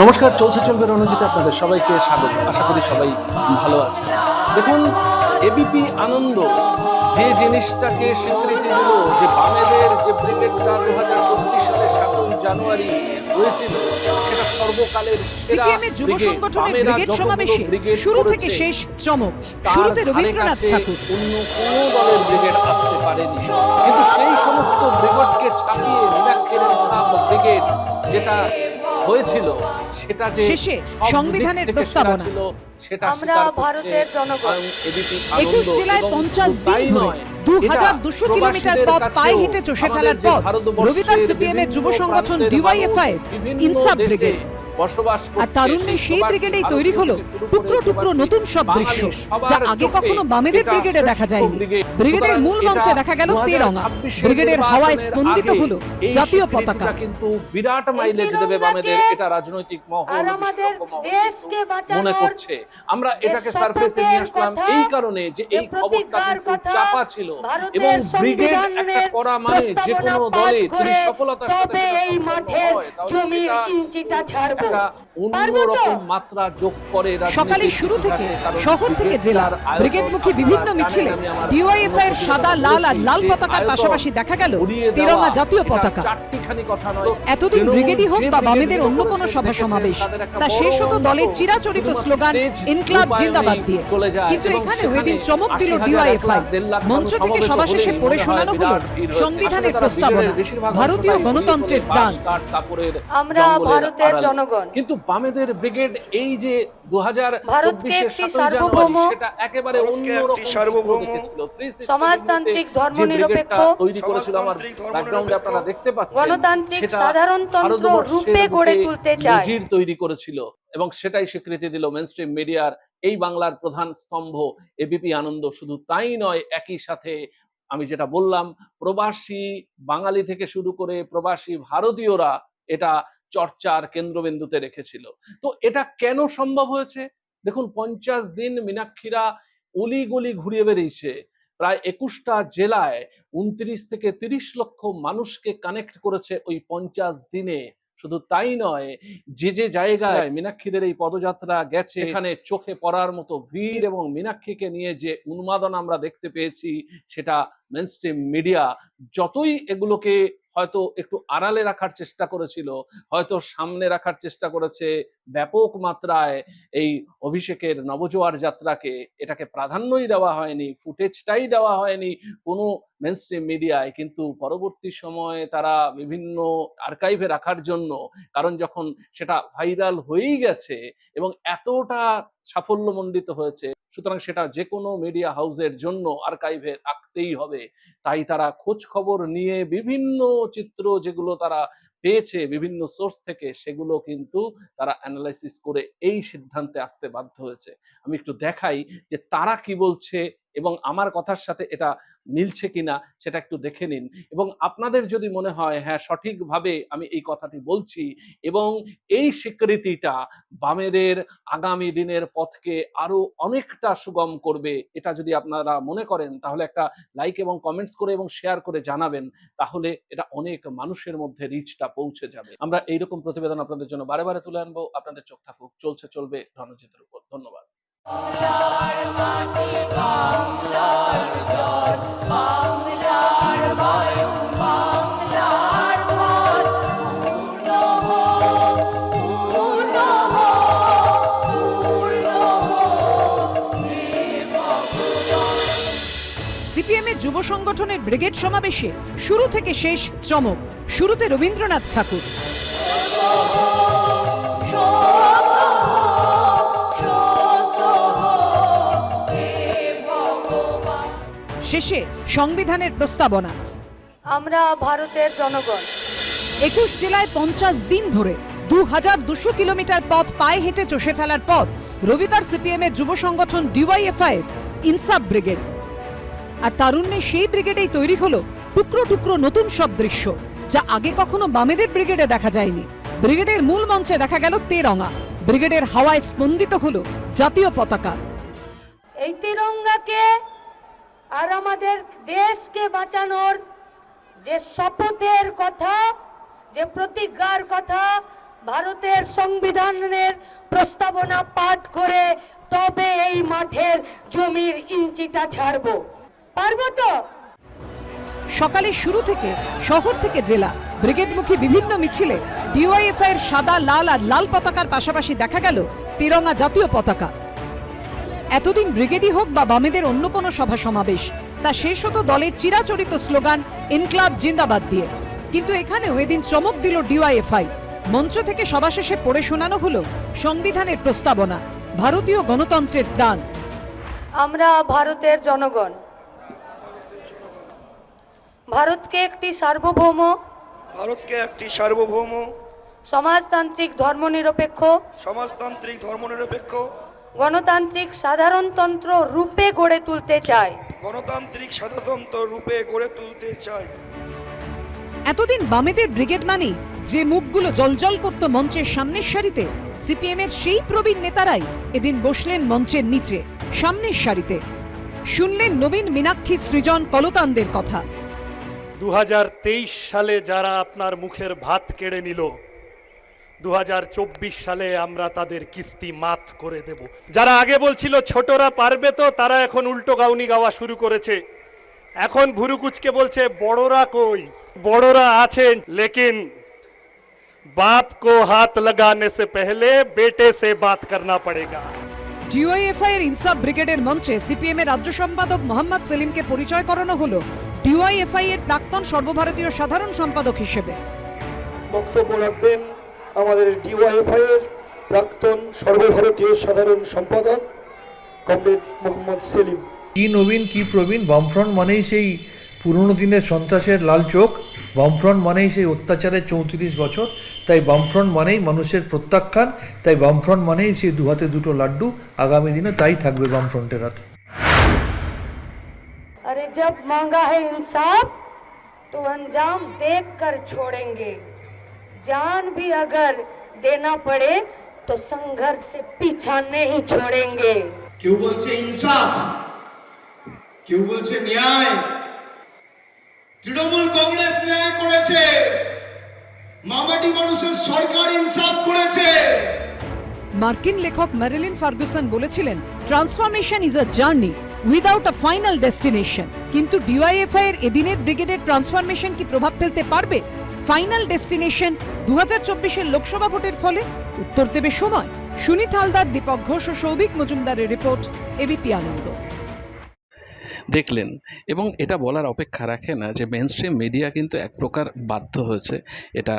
নমস্কার চলছে চলবে রণজিতে আপনাদের সবাইকে স্বাগত। আশা করি সবাই ভালো আছে দেখুন এবিপি আনন্দ যে জিনিসটাকে স্বীকৃতি দিল যে বামেদের যে ব্রিগেডটা দু হাজার চব্বিশ সালের সাতই জানুয়ারি হয়েছিল সেটা সর্বকালের সেরা যুব সংগঠনের ব্রিগেড সমাবেশে শুরু থেকে শেষ চমক। তার শুরুতে রবীন্দ্রনাথ ঠাকুর। অন্য কোনো দলের ব্রিগেড আসতে পারেনি। কিন্তু সেই সমস্ত ব্রিগেডকে ছাপিয়ে মীনাক্ষীর ব্রিগেড যেটা হয়েছিল সেটা যে শেষে সংবিধানের প্রস্তাবনা। আমরা ভারতের জনগণ। একুশ জেলায় পঞ্চাশ দিন ধরে নয়, দু হাজার দুশো কিলোমিটার পথ পায়ে হেঁটে চষে ফেলার পর রবিবার সিপিএম এর যুব সংগঠন ডিওয়াইএফআই ইনসাফ ব্রিগেড বসবাস আর তারুণ্যের সেই ব্রিগেডেই তৈরি হলো টুকরো টুকরো নতুন সব দৃশ্য। যা আগে কখনো বামেদের ব্রিগেডে দেখা যায়নি। ব্রিগেডের মূল মঞ্চে দেখা গেল 2026 তেরঙা ব্রিগেডের হাওয়ায় স্পন্দিত হলো জাতীয় পতাকা। কিন্তু বিরাট মাইলেজ দেবে বামেদের। এটা রাজনৈতিক মহল মনে করছে। আমরা এটাকে সারফেসে নিয়ে আসলাম এই কারণে যে এই খবরটা কিন্তু চাপা ছিল। এবং ব্রিগেড একটা করা মানে যে কোনো দলে করে সফলতার সাথে এই মাঠের জমির ইঞ্চিটা ছাড়বো। একটা পারব তো? অন্যরকম মাত্রা যোগ করে সকালে শুরু থেকে শহর থেকে জেলা ব্রিগেডমুখী বিভিন্ন মিছিলে ডিওয়াইএফআই এর সাদা লাল আর লাল পতাকার পাশাপাশি দেখা গেল উড়িয়ে দেওয়া, তেরঙা জাতীয় পতাকা। চারটিখানি কথা নয়। এতদিন ব্রিগেডই হোক বা বামেদের অন্য কোনো সভা সমাবেশ তা শেষ হতো দলের চিরাচরিত স্লোগান ইনক্লাব জিন্দাবাদ দিয়ে। কিন্তু এখানে ওই সেখানে দিন চমক দিল ডিওয়াইএফআই। মঞ্চ থেকে সভা শেষে পড়ে শোনানো হলো। সংবিধানের প্রস্তাবনা। ভারতীয় গণতন্ত্রের প্রাণ আমরা ভারতের জনগণ কিন্তু বামেদের ব্রিগেড এই যে দু হাজার ভারতকে একটি সার্বভৌম, সেটা একেবারে ভারতকে সার্বভৌম, চিত্র দেখেছিল। 360 সমাজতান্ত্রিক যে ধর্মনিরপেক্ষ, তৈরি করেছিল আমার ব্যাকগ্রাউন্ডে আপনারা দেখতে পাচ্ছেন গণতান্ত্রিক সাধারণতন্ত্র রূপে গড়ে তুলতে চায় তৈরি করেছিল এবং সেটাই স্বীকৃতি দিল মেনস্ট্রিম মিডিয়ার এই বাংলার প্রধান স্তম্ভ এবিপি আনন্দ শুধু তাই নয় একই সাথে আমি যেটা বললাম প্রবাসী বাঙালি থেকে শুরু করে প্রবাসী ভারতীয়রা এটা চর্চার কেন্দ্রবিন্দুতে রেখেছিল। তো এটা কেন সম্ভব হয়েছে? দেখুন, পঞ্চাশ দিন মীনাক্ষীরা অলিগলি ঘুরিয়ে বেরিয়েছে প্রায় একুশটা জেলায় উনত্রিশ থেকে তিরিশ লক্ষ মানুষকে কানেক্ট করেছে ওই পঞ্চাশ দিনে। শুধু তাই নয়, যে যে জায়গায় মীনাক্ষীদের এই পদযাত্রা গেছে, এখানে চোখে পড়ার মতো ভিড় এবং মীনাক্ষীকে নিয়ে যে উন্মাদনা আমরা দেখতে পেয়েছি, সেটা মেনস্ট্রিম মিডিয়া যতই এগুলোকে হয়তো একটু আড়ালে রাখার চেষ্টা করেছিল, হয়তো সামনে রাখার চেষ্টা করেছে ব্যাপক মাত্রায় এই অভিষেকের নবজোয়ার যাত্রাকে। এটাকে প্রাধান্যই দেওয়া হয়নি, ফুটেজটাই দেওয়া হয়নি কোনো মেনস্ট্রিম মিডিয়ায় কিন্তু পরবর্তী সময়ে তারা বিভিন্ন আর্কাইভে রাখার জন্য, কারণ যখন সেটা ভাইরাল হয়েই গেছে এবং এতটা সাফল্যমণ্ডিত হয়েছে সুতরাং সেটা যে কোনো মিডিয়া হাউসের জন্য আর্কাইভে রাখতেই হবে। তাই তারা খোঁজ খবর নিয়ে বিভিন্ন চিত্র যেগুলো তারা পেয়েছে বিভিন্ন সোর্স থেকে, সেগুলো কিন্তু তারা অ্যানালাইসিস করে এই সিদ্ধান্তে আসতে বাধ্য হয়েছে। আমি একটু দেখাই যে তারা কি বলছে এবং আমার কথার সাথে এটা মিলছে কিনা সেটা একটু দেখে নিন। এবং আপনাদের যদি মনে হয় হ্যাঁ সঠিকভাবে আমি এই কথাটি বলছি এবং এই স্বীকৃতিটা বামেদের আগামী দিনের পথকে আরও অনেকটা সুগম করবে, এটা যদি আপনারা মনে করেন, তাহলে একটা লাইক এবং কমেন্টস করে এবং শেয়ার করে জানাবেন, তাহলে এটা অনেক মানুষের মধ্যে রিচটা পৌঁছে যাবে। আমরা এইরকম প্রতিবেদন আপনাদের জন্য বারে বারে তুলে আনব। আপনাদের চোখ থাকুক, চলছে, চলবে রণজিতের উপর। ধন্যবাদ। সিপিএম এর যুব সংগঠনের ব্রিগেড সমাবেশে শুরু থেকে শেষ চমক। শুরুতে রবীন্দ্রনাথ ঠাকুর। শেষে সংবিধানের প্রস্তাবনা। আমরা ভারতের জনগণ। একুশ জেলায় পঞ্চাশ দিন ধরে দু হাজার দুশো কিলোমিটার পথ পায়ে হেঁটে চষে ফেলার পর রবিবার সিপিএম এর যুব সংগঠন ডিওয়াইএফআই ইনসাফ ব্রিগেড। আর তারুণ্যে সেই ব্রিগেডেই তৈরি হলো টুকরো টুকরো নতুন সব দৃশ্য যা আগে কখনো বামেদের ব্রিগেডে দেখা যায়নি। ব্রিগেডের মূল মঞ্চে দেখা গেল তেরঙা ব্রিগেডের হাওয়ায় স্পন্দিত হলো জাতীয় পতাকা। এই তিরঙ্গাকে আর আমাদের দেশকে বাঁচানোর যে শপথের কথা, যে প্রতিজ্ঞার কথা ভারতের সংবিধানের প্রস্তাবনা পাঠ করে তবে এই মাঠের জমির ইঞ্চিটা ছাড়বো পারব তো? সকালে শুরু থেকে শহর থেকে জেলা, ব্রিগেডমুখী বিভিন্ন মিছিলে ডিওয়াইএফআই এর সাদা, লাল আর লাল পতাকার পাশাপাশি দেখা গেল তিরঙ্গা জাতীয় পতাকা। এতদিন ব্রিগেডই হোক বা বামেদের অন্য কোনো সভা সমাবেশ তা শেষ হতো দলের চিরাচরিত স্লোগান ইনক্লাব জিন্দাবাদ দিয়ে। কিন্তু এখানেও এদিন চমক দিল ডিওয়াইএফআই। মঞ্চ থেকে সভা শেষে পড়ে শোনানো হলো সংবিধানের প্রস্তাবনা ভারতীয় গণতন্ত্রের প্রাণ। আমরা ভারতের জনগণ। ভারতকে একটি সার্বভৌম ভারতকে একটি সার্বভৌম সমাজতান্ত্রিক ধর্মনিরপেক্ষ সমাজতান্ত্রিক ধর্মনিরপেক্ষ গণতান্ত্রিক সাধারণতন্ত্র রূপে গড়ে তুলতে চায় গণতান্ত্রিক সাধারণতন্ত্র রূপে গড়ে তুলতে চায় এতদিন বামেদের ব্রিগেড মানেই যে মুখগুলো জলজল করত মঞ্চের সামনের সারিতে সিপিএম এর সেই প্রবীণ নেতারাই এদিন বসলেন মঞ্চের নিচে সামনের সারিতে। শুনলেন নবীন মীনাক্ষী সৃজন কলতানদের কথা। দু হাজার তেইশ সালে যারা আপনার মুখের ভাত কেড়ে নিল দু হাজার চব্বিশ সালে আমরা তাদের কিস্তি মাত করে দেব। যারা আগে বলছিল ছোটরা পারবে তো তারা এখন উল্টো গাউনি গাওয়া শুরু করেছে। এখন ভুরুকুচকে বলছে বড়রা কই? বড়রা আছেন লেকিন বাপ কো হাত লাগানে সে পহলে বেটে সে বাত করনা পড়েগা। ডিওয়াইএফআই এর ইনসাফ ব্রিগেডের মঞ্চে সিপিএম এর রাজ্য সম্পাদক মোহাম্মদ সেলিমকে পরিচয় করানো হলো ডিওয়াইএফআই এর প্রাক্তন সর্বভারতীয় সাধারণ সম্পাদক হিসেবে। বক্তব্য রাখবেন আমাদের ডিওয়াইএফআই এর প্রাক্তন সর্বভারতীয় সাধারণ সম্পাদক কমরেড মোহাম্মদ সেলিম কি নবীন কি প্রবীণ বামফ্রন্ট মানেই সেই পুরনো দিনের সন্ত্রাসের লাল চোখ বামফ্রন্ট মানেই সেই অত্যাচারের চৌত্রিশ বছর তাই বামফ্রন্ট মানেই মানুষের প্রত্যাখ্যান তাই বামফ্রন্ট মানেই সেই দু হাতে দুটো লাড্ডু আগামী দিনে তাই থাকবে বামফ্রন্টের হাতে अरे जब मांगा है इंसाफ तो अंजाम देख कर छोड़ेंगे जान भी अगर देना पड़े तो संघर्ष से पीछा नहीं छोड़ेंगे কেউ বলছে ইনসাফ কেউ বলছে ন্যায় তৃণমূল কংগ্রেস ন্যায় করেছে মামাটি মানুষের সরকার ইনসাফ করেছে মার্কিন লেখক ম্যারিলিন ফার্গুসন বলেছিলেন transformation is a journey without a final destination কিন্তু ডিওয়াইএফআই এর এদিনের ব্রিগেডের ট্রান্সফরমেশন কি প্রভাব ফেলতে পারবে ফাইনাল ডেস্টিনেশন দু হাজার লোকসভা ভোটের ফলে উত্তর দেবে সময়। সুনীত হালদার, দীপক ঘোষ ও সৌভিক মজুমদারের রিপোর্ট এবিপি আনন্দ। দেখলেন। এবং এটা বলার অপেক্ষা রাখে না যে মেন স্ট্রিম মিডিয়া কিন্তু এক প্রকার বাধ্য হয়েছে এটা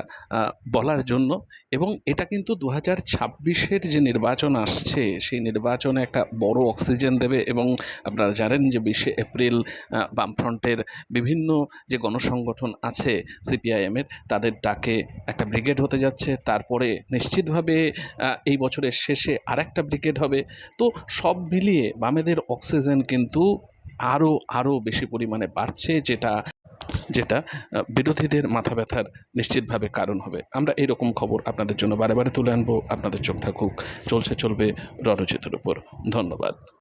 বলার জন্য। এবং এটা কিন্তু দু হাজার ছাব্বিশের যে নির্বাচন আসছে, সেই নির্বাচনে একটা বড় অক্সিজেন দেবে এবং আপনারা জানেন যে বিশে এপ্রিল বামফ্রন্টের বিভিন্ন যে গণসংগঠন আছে সিপিআইএমের, তাদের ডাকে একটা ব্রিগেড হতে যাচ্ছে। তারপরে নিশ্চিতভাবে এই বছরের শেষে আরেকটা ব্রিগেড হবে। তো সব মিলিয়ে বামেদের অক্সিজেন কিন্তু আরও আরও বেশি পরিমাণে বাড়ছে যেটা যেটা বিরোধীদের মাথা ব্যথার নিশ্চিতভাবে কারণ হবে। আমরা এরকম খবর আপনাদের জন্য বারে বারে তুলে আনব। আপনাদের চোখ থাকুক, চলছে চলবে রণজিতের উপর। ধন্যবাদ।